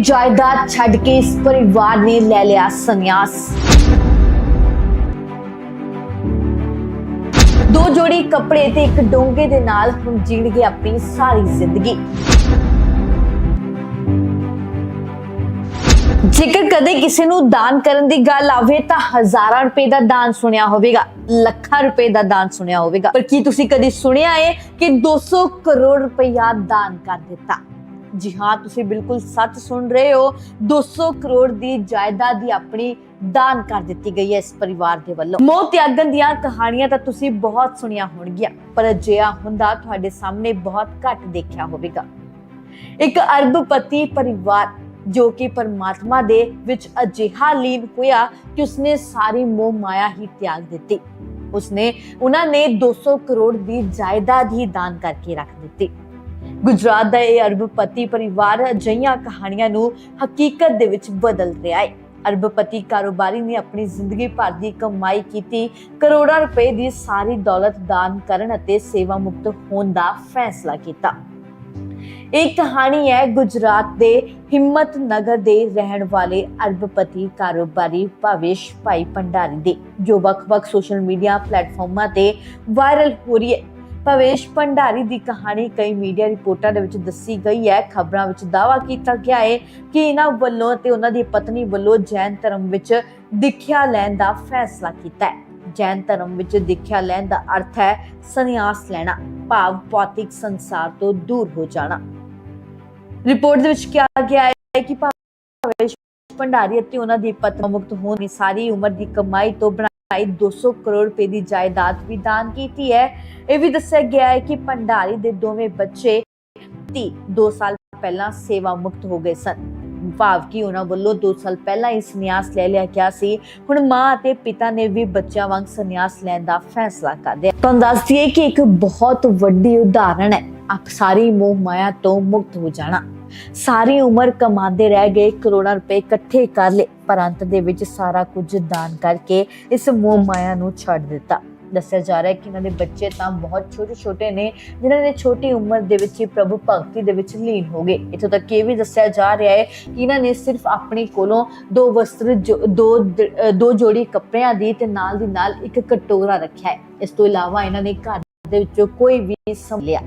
ਜਾਇਦਾਦ ਛੱਡ ਕੇ ਇਸ ਪਰਿਵਾਰ ਨੇ ਲੈ ਲਿਆ ਸੰਨਿਆਸ। ਦੋ ਜੋੜੀ ਕੱਪੜੇ ਤੇ ਇੱਕ ਡੋਂਗੇ ਦੇ ਨਾਲ ਹੁਣ ਜੀਣਗੇ ਆਪਣੀ ਸਾਰੀ ਜ਼ਿੰਦਗੀ। ਜੇਕਰ ਕਦੇ ਕਿਸੇ ਨੂੰ ਦਾਨ ਕਰਨ ਦੀ ਗੱਲ ਆਵੇ ਤਾਂ ਹਜ਼ਾਰਾਂ ਰੁਪਏ ਦਾ ਦਾਨ ਸੁਣਿਆ ਹੋਵੇਗਾ, ਲੱਖਾਂ ਰੁਪਏ ਦਾ ਦਾਨ ਸੁਣਿਆ ਹੋਵੇਗਾ। ਪਰ ਕੀ ਤੁਸੀਂ ਕਦੇ ਸੁਣਿਆ ਹੈ ਕਿ 200 ਕਰੋੜ ਰੁਪਇਆ ਦਾਨ ਕਰ ਦਿੱਤਾ? ਜੀ ਹਾਂ, ਤੁਸੀਂ ਬਿਲਕੁਲ ਸੱਚ ਸੁਣ ਰਹੇ ਹੋ। 200 ਕਰੋੜ ਦੀ ਜਾਇਦਾਦ ਦੀ ਆਪਣੀ ਦਾਨ ਕਰ ਦਿੱਤੀ ਗਈ ਹੈ ਇਸ ਪਰਿਵਾਰ ਦੇ ਵੱਲੋਂ। ਮੌਤ ਤਿਆਗਣ ਦੀਆਂ ਕਹਾਣੀਆਂ ਤਾਂ ਤੁਸੀਂ ਬਹੁਤ ਸੁਣੀਆਂ ਹੋਣਗੀਆਂ, ਪਰ ਅਜਿਹਾ ਹੁੰਦਾ ਤੁਹਾਡੇ ਸਾਹਮਣੇ ਬਹੁਤ ਘੱਟ ਦੇਖਿਆ ਹੋਵੇਗਾ। ਇੱਕ ਅਰਬਪਤੀ ਪਰਿਵਾਰ ਜੋ ਕਿ ਪਰਮਾਤਮਾ ਦੇ ਵਿੱਚ ਅਜਿਹਾ ਲੀਨ ਹੋਇਆ ਕਿ ਉਸਨੇ ਸਾਰੀ ਮੋਹ ਮਾਇਆ ਹੀ ਤਿਆਗ ਦਿੱਤੀ। ਉਸਨੇ ਉਹਨਾਂ ਨੇ 200 ਕਰੋੜ ਦੀ ਜਾਇਦਾਦ ਹੀ ਦਾਨ ਕਰਕੇ ਰੱਖ ਦਿੱਤੀ। ਗੁਜਰਾਤ ਦਾ ਇਹ ਅਰਬਪਤੀ ਪਰਿਵਾਰ ਅਜਿਹੀਆਂ ਕਹਾਣੀਆਂ ਨੂੰ ਹਕੀਕਤ ਦੇ ਵਿੱਚ ਬਦਲ ਰਿਹਾ ਹੈ। ਅਰਬਪਤੀ ਕਾਰੋਬਾਰੀ ਨੇ ਆਪਣੀ ਜ਼ਿੰਦਗੀ ਭਰ ਦੀ ਕਮਾਈ ਕੀਤੀ, ਕਰੋੜਾਂ ਰੁਪਏ ਦੀ ਸਾਰੀ ਦੌਲਤ ਦਾਨ ਕਰਨ ਅਤੇ ਸੇਵਾ ਮੁਕਤ ਹੋਣ ਦਾ ਫੈਸਲਾ ਕੀਤਾ। ਇਹ ਕਹਾਣੀ ਹੈ ਗੁਜਰਾਤ ਦੇ ਹਿੰਮਤ ਨਗਰ ਦੇ ਰਹਿਣ ਵਾਲੇ ਅਰਬਪਤੀ ਕਾਰੋਬਾਰੀ ਭਾਵੇਸ਼ ਭਾਈ ਭੰਡਾਰੀ ਦੀ, ਜੋ ਵੱਖ-ਵੱਖ ਸੋਸ਼ਲ ਮੀਡੀਆ ਪਲੇਟਫਾਰਮਾਂ ਤੇ ਵਾਇਰਲ ਹੋ ਰਹੀ ਹੈ। ਭਵੇਸ਼ ਭੰਡਾਰੀ ਦੀ ਕਹਾਣੀ ਕਈ ਮੀਡੀਆ ਰਿਪੋਰਟਾਂ ਦੇ ਵਿੱਚ ਦੱਸੀ ਗਈ ਹੈ। ਖਬਰਾਂ ਵਿੱਚ ਦਾਅਵਾ ਕੀਤਾ ਗਿਆ ਹੈ ਕਿ ਇਹਨਾਂ ਵੱਲੋਂ ਤੇ ਉਹਨਾਂ ਦੀ ਪਤਨੀ ਵੱਲੋਂ ਜੈਨ ਧਰਮ ਵਿੱਚ ਦੀਖਿਆ ਲੈਣ ਦਾ ਫੈਸਲਾ ਕੀਤਾ ਹੈ। ਜੈਨ ਧਰਮ ਵਿੱਚ ਦੀਖਿਆ ਲੈਣ ਦਾ ਅਰਥ ਹੈ ਸੰਨਿਆਸ ਲੈਣਾ, ਭਾਵ ਭੌਤਿਕ ਸੰਸਾਰ ਤੋਂ ਦੂਰ ਹੋ ਜਾਣਾ। ਰਿਪੋਰਟ ਦੇ ਵਿੱਚ ਕਿਹਾ ਗਿਆ ਹੈ ਕਿ ਭਾਵੇਸ਼ ਭੰਡਾਰੀ ਅਤੇ ਉਹਨਾਂ ਦੀ ਪਤਨੀ ਮੁਕਤ ਹੋਣ ਦੀ ਸਾਰੀ ਉਮਰ ਦੀ ਕਮਾਈ ਤੋਂ ਬਣਾਈ 200 ਕਰੋੜ ਰੁਪਏ ਦੀ ਜਾਇਦਾਦ ਵੀ ਦਾਨ ਕੀਤੀ ਹੈ। ਇਹ ਵੀ ਦੱਸਿਆ ਗਿਆ ਹੈ ਕਿ ਭੰਡਾਰੀ ਦੇ ਦੋਵੇਂ ਬੱਚੇ 2 ਸਾਲ ਪਹਿਲਾਂ ਸੇਵਾ ਮੁਕਤ ਹੋ ਗਏ ਸਨ। ਭਾਵ ਕਿ ਉਹਨਾਂ ਵੱਲੋਂ 2 ਸਾਲ ਪਹਿਲਾਂ ਹੀ ਸੰਨਿਆਸ ਲੈ ਲਿਆ ਗਿਆ ਸੀ। ਹੁਣ ਮਾਂ ਅਤੇ ਪਿਤਾ ਨੇ ਵੀ ਬੱਚਿਆਂ ਵਾਂਗ ਸੰਨਿਆਸ ਲੈਣ ਦਾ ਫੈਸਲਾ ਕਰ ਲਿਆ। ਤੁਹਾਨੂੰ ਦੱਸ ਦਈਏ ਕਿ ਇੱਕ ਬਹੁਤ ਵੱਡੀ ਉਦਾਹਰਣ ਹੈ। ਆਪ ਸਾਰੀ ਮੋਹ ਮਾਇਆ ਤੋਂ ਮੁਕਤ ਹੋ ਜਾਣਾ। ਸਾਰੀ ਉਮਰ ਕਮਾਉਂਦੇ ਰਹਿ ਗਏ, ਕਰੋੜਾਂ ਰੁਪਏ ਇਕੱਠੇ ਕਰ ਲਏ, ਪਰ ਅੰਤ ਦੇ ਵਿੱਚ ਸਾਰਾ ਕੁਝ ਦਾਨ ਕਰਕੇ ਇਸ ਮੋਹ ਮਾਇਆ ਨੂੰ ਛੱਡ ਦਿੱਤਾ। ਦੱਸਿਆ ਜਾ ਰਿਹਾ ਹੈ ਕਿ ਇਹਨਾਂ ਦੇ ਬੱਚੇ ਤਾਂ ਬਹੁਤ ਛੋਟੇ ਛੋਟੇ ਨੇ, ਜਿਨ੍ਹਾਂ ਨੇ ਛੋਟੀ ਉਮਰ ਦੇ ਵਿੱਚ ਹੀ ਪ੍ਰਭੂ ਭਗਤੀ ਦੇ ਵਿੱਚ ਲੀਨ ਹੋ ਗਏ। ਇੱਥੋਂ ਤੱਕ ਇਹ ਵੀ ਦੱਸਿਆ ਜਾ ਰਿਹਾ ਹੈ ਕਿ ਇਹਨਾਂ ਨੇ ਸਿਰਫ ਆਪਣੇ ਕੋਲੋਂ ਦੋ ਵਸਤਰ ਦੋ ਦੋ ਜੋੜੀ ਕੱਪੜਿਆਂ ਦੀ ਤੇ ਨਾਲ ਦੀ ਨਾਲ ਇੱਕ ਕਟੋਰਾ ਰੱਖਿਆ ਹੈ। ਇਸ ਤੋਂ ਇਲਾਵਾ ਇਹਨਾਂ ਨੇ ਘਰ ਦੇ ਵਿੱਚੋਂ ਕੋਈ ਵੀ ਸੰਭਲਿਆ